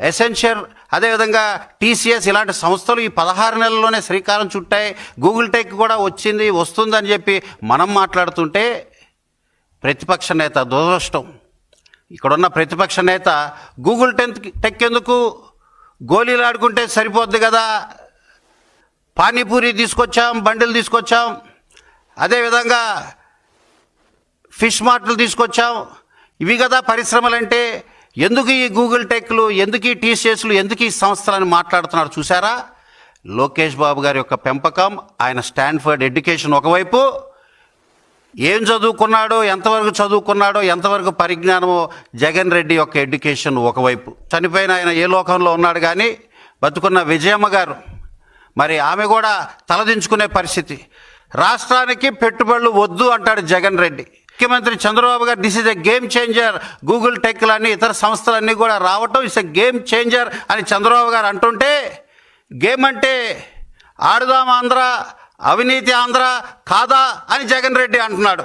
ఎసెన్షియర్ అదేవిధంగా టీసీఎస్ ఇలాంటి సంస్థలు ఈ పదహారు నెలల్లోనే శ్రీకారం చుట్టాయి. గూగుల్ టెక్ కూడా వచ్చింది వస్తుందని చెప్పి మనం మాట్లాడుతుంటే ప్రతిపక్ష నేత దురదృష్టం. ఇక్కడున్న ప్రతిపక్ష నేత గూగుల్ టెన్త్ టెక్ ఎందుకు గోళీలు ఆడుకుంటే సరిపోద్ది కదా? పానీపూరి తీసుకొచ్చాం బండిలు తీసుకొచ్చాం. అదేవిధంగా ఫిష్ మార్ట్లు తీసుకొచ్చాం. ఇవి కదా పరిశ్రమలంటే ఎందుకు ఈ గూగుల్ టెక్లు ఎందుకు ఈ టీసీఎస్లు ఎందుకు ఈ సంస్థలని మాట్లాడుతున్నారు చూసారా లోకేష్ బాబు గారి యొక్క పెంపకం ఆయన స్టాన్ఫర్డ్ ఎడ్యుకేషన్ ఒకవైపు ఏం చదువుకున్నాడో ఎంతవరకు చదువుకున్నాడో ఎంతవరకు పరిజ్ఞానమో జగన్ రెడ్డి యొక్క ఎడ్యుకేషన్ ఒకవైపు. చనిపోయిన ఆయన ఏ లోకంలో ఉన్నాడు కానీ బతుకున్న విజయమ్మ గారు మరి ఆమె కూడా తలదించుకునే పరిస్థితి. రాష్ట్రానికి పెట్టుబడులు వద్దు అంటాడు జగన్ రెడ్డి. ముఖ్యమంత్రి Chandrababu garu this is a game changer Google టెక్లన్నీ ఇతర సంస్థలన్నీ కూడా రావటం ఇట్స్ ఎ గేమ్ చేంజర్ అని చంద్రబాబు గారు అంటుంటే గేమ్ అంటే ఆడుదాం ఆంధ్ర అవినీతి ఆంధ్ర కాదా? అని జగన్ రెడ్డి అంటున్నాడు.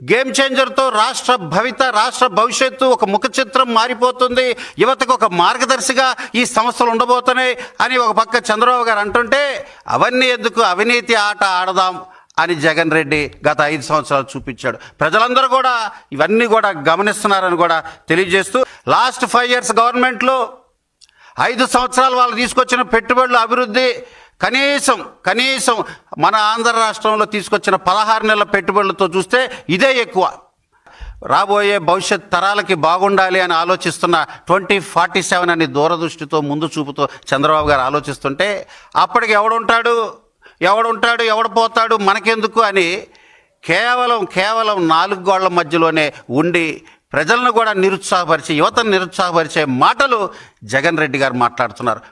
గేమ్ చేంజర్తో రాష్ట్ర భవిత రాష్ట్ర భవిష్యత్తు ఒక ముఖ చిత్రం మారిపోతుంది. యువతకు ఒక మార్గదర్శిగా ఈ సంస్థలు ఉండబోతున్నాయి అని ఒక పక్క చంద్రబాబు గారు అంటుంటే అవన్నీ ఎందుకు? అవినీతి ఆట ఆడదాం. అని జగన్ రెడ్డి గత ఐదు సంవత్సరాలు చూపించాడు. ప్రజలందరూ కూడా ఇవన్నీ కూడా గమనిస్తున్నారని కూడా తెలియజేస్తూ లాస్ట్ ఫైవ్ ఇయర్స్ గవర్నమెంట్లో ఐదు సంవత్సరాలు వాళ్ళు తీసుకొచ్చిన పెట్టుబడుల అభివృద్ధి కనీసం కనీసం మన ఆంధ్ర రాష్ట్రంలో తీసుకొచ్చిన పదహారు నెలల పెట్టుబడులతో చూస్తే ఇదే ఎక్కువ. రాబోయే భవిష్యత్ తరాలకి బాగుండాలి అని ఆలోచిస్తున్న ట్వంటీ ఫార్టీ సెవెన్ అని దూరదృష్టితో ముందు చూపుతో చంద్రబాబు గారు ఆలోచిస్తుంటే అప్పటికి ఎవడుంటాడు? ఎవడుంటాడు ఎవడు పోతాడు మనకెందుకు అని కేవలం కేవలం నాలుగు గోళ్ళ మధ్యలోనే ఉండి ప్రజలను కూడా నిరుత్సాహపరిచే యువతను నిరుత్సాహపరిచే మాటలు జగన్ రెడ్డి గారు మాట్లాడుతున్నారు.